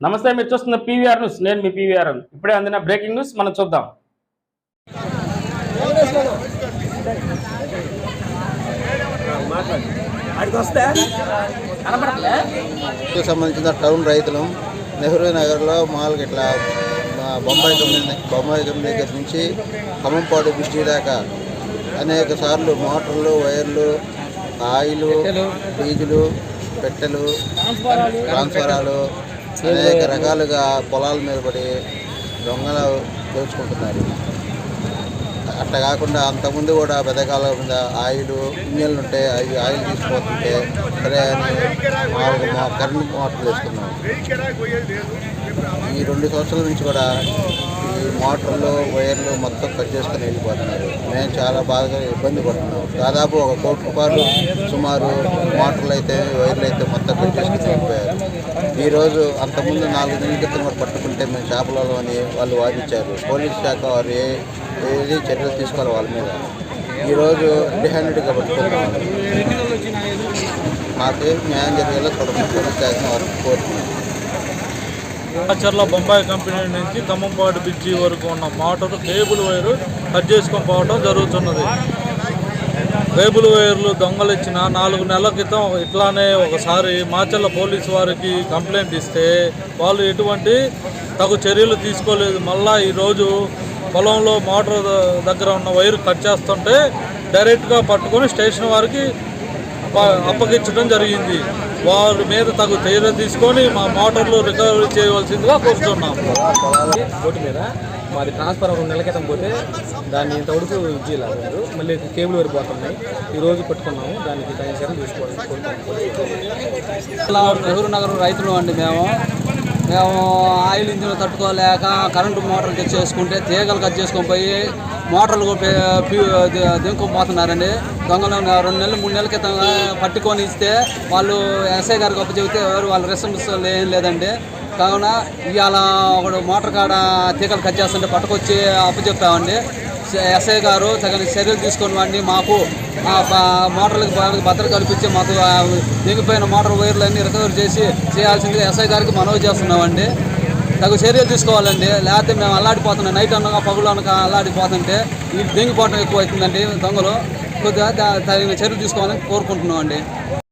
నమస్తే మీరు చూస్తున్న పీవీఆర్ న్యూస్. నేను మీ పీవీఆర్ ఇప్పుడే అందిన బ్రేకింగ్ న్యూస్ మనం చూద్దాం. సంబంధించిన టౌన్ రైతులు నెహ్రూ నగర్లో మామూలుగా ఇట్లా మా బొంబాయి కంపెనీ బొంబాయి కంపెనీ దగ్గర నుంచి ఖమ్మంపాడు బ్రిడ్జి దాకా అనేక సార్లు మోటార్లు వైర్లు ఆయిల్ డీజిలు పెట్టెలు ట్రాన్స్ఫరాలు అనేక రకాలుగా పొలాల మీద పడి దొంగలు దోచుకుంటున్నారు. అట్లా కాకుండా అంతకుముందు కూడా పెద్దకాల మీద ఆయిల్ ఇంజన్లు ఉంటే అవి ఆయిల్ తీసిపోతుంటే సరే అని మామూలుగా మా కరెంట్ మోటార్లు వేసుకున్నాం. ఈ రెండు సంవత్సరాల నుంచి కూడా ఈ మోటార్లు వైర్లు మొత్తం కట్ చేసుకుని వెళ్ళిపోతున్నారు. మేము చాలా బాగా ఇబ్బంది పడుతున్నాం. దాదాపు ఒక కోటి రూపాయలు సుమారు మోటార్లు అయితే వైర్లు అయితే మొత్తం కట్ చేసుకుని వెళ్ళిపోయారు. ఈరోజు అంతకుముందు నాలుగు నెలల క్రితం కూడా పట్టుకుంటే మేము చేపలలో అని వాళ్ళు వాదించారు. పోలీస్ శాఖ వారు ఏ ఏది చర్యలు తీసుకోవాలి వాళ్ళ మీద? ఈరోజు డిహాండెడ్గా పట్టుకుంటున్నాం మాకు న్యాయం జరిగేలా చూడమని పోలీస్ శాఖ వారికి కోరుతున్నాం చర్ల బొంబాయి కంపెనీ నుంచి ఖమ్మంపాడు బ్రిడ్జి వరకు ఉన్న మోటార్ కేబుల్ వైరు కట్ చేసుకొని పోవడం జరుగుతున్నది. కేబుల్ వైర్లు దొంగలు ఇచ్చిన నాలుగు నెలల క్రితం ఇట్లానే ఒకసారి మాచర్ల పోలీసు వారికి కంప్లైంట్ ఇస్తే వాళ్ళు ఎటువంటి తగు చర్యలు తీసుకోలేదు. మళ్ళా ఈరోజు పొలంలో మోటార్ దగ్గర ఉన్న వైరు కట్ చేస్తుంటే డైరెక్ట్గా పట్టుకొని స్టేషన్ వారికి అప్ప- అప్పగించడం జరిగింది. వారి మీద తగు చర్య తీసుకొని మా మోటార్లు రికవరీ చేయవలసిందిగా కోరుతున్నాం మాది ట్రాన్స్ఫర్ రెండు నెలల క్రితం పోతే దాన్ని ఇంతవరకు ఇచ్చేయలేదు మళ్ళీ కేబుల్ వరకు పోతున్నాయి. ఈ రోజు పట్టుకున్నాము. దానికి తగిన చర్యలు తీసుకోవాలి నెహ్రూ నగర్ రైతులు అండి మేము. మేము ఆయిల్ ఇంజిన్ తట్టుకోలేక కరెంటు మోటార్లు తెచ్చేసుకుంటే తీగలు కట్ చేసుకొని పోయి మోటార్లు దింకుపోతున్నారండి దొంగలు రెండు నెలలు మూడు నెలల క్రితం పట్టుకొని ఇస్తే వాళ్ళు ఎస్ఐ గారికి అప్పు చెబితే ఎవరు వాళ్ళ రెస్పాన్స్ ఏం లేదండి. కావున ఇవాళ ఒకడు మోటార్ కాడ తీగలు కట్ చేస్తుంటే పట్టుకొచ్చి అప్పు చెప్తామండి ఎస్ఐ గారు తగిన చర్యలు తీసుకొని వాడిని మాకు మోటార్లకు భద్రత కల్పించి మాకు దిగిపోయిన మోటార్ వైర్లు రికవర్ చేసి చేయాల్సిందిగా ఎస్ఐ గారికి మనవి చేస్తున్నామండి. తగు చర్యలు తీసుకోవాలండి. లేకపోతే మేము అల్లాడిపోతున్నాం. నైట్ అనగా పగులు అనగా అల్లాడిపోతుంటే ఈ దింగిపోవటం ఎక్కువ అవుతుందండి దొంగలు. కొద్దిగా తగిన చర్యలు తీసుకోవాలని కోరుకుంటున్నాం అండి